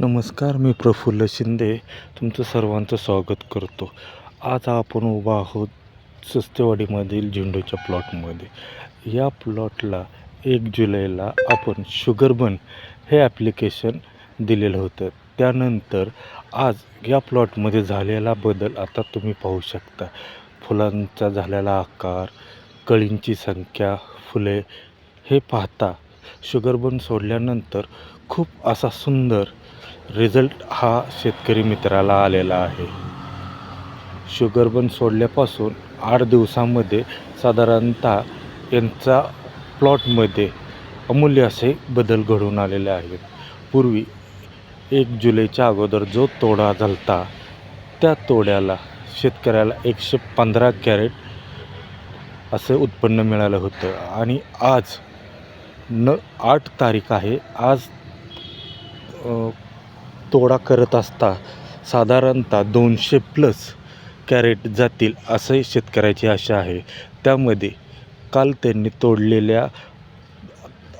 नमस्कार मी प्रफुल्ल शिंदे तुमचं सर्वांचं स्वागत करतो. आज आपण उभा आहोत सस्तेवाडीमधील झेंडूच्या प्लॉटमध्ये. या प्लॉटला एक जुलैला आपण शुगरबन हे ॲप्लिकेशन दिलेलं होतं. त्यानंतर आज या प्लॉटमध्ये झालेला बदल आता तुम्ही पाहू शकता. फुलांचा झालेला आकार कळींची संख्या फुले हे पाहता शुगरबन सोडल्यानंतर खूप असा सुंदर रिझल्ट हा शेतकरी मित्राला आलेला आहे. शुगरबन सोडल्यापासून आठ दिवसामध्ये साधारणतः यांचा प्लॉटमध्ये अमूल्य असे बदल घडून आलेले आहेत. पूर्वी एक जुलैच्या अगोदर जो तोडा झालता त्या तोड्याला शेतकऱ्याला एकशे पंधरा कॅरेट असं उत्पन्न मिळालं होतं. आणि आज न आठ तारीख आहे. आज तोडा करत असता साधारणतः दोनशे प्लस कॅरेट जातील असं शेतकऱ्याची आशा आहे. त्यामध्ये काल त्यांनी तोडलेल्या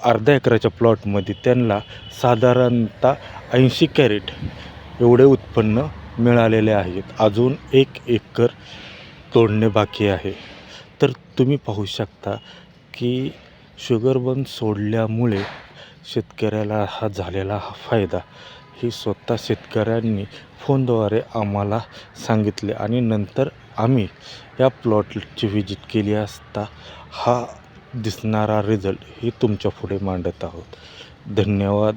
अर्ध्या एकराच्या प्लॉटमध्ये त्यांना साधारणतः ऐंशी कॅरेट एवढे उत्पन्न मिळालेले आहेत. अजून एक एकर तोडणे बाकी आहे. तर तुम्ही पाहू शकता की शुगरबन सोडल्यामुळे शेतकऱ्याला हा झालेला हा फायदा ही स्वतः शेतकऱ्यांनी फोनद्वारे आम्हाला सांगितले आणि नंतर आम्ही या प्लॉटची व्हिजिट केली असता हा दिसणारा रिझल्ट ही तुमच्यापुढे मांडत आहोत. धन्यवाद.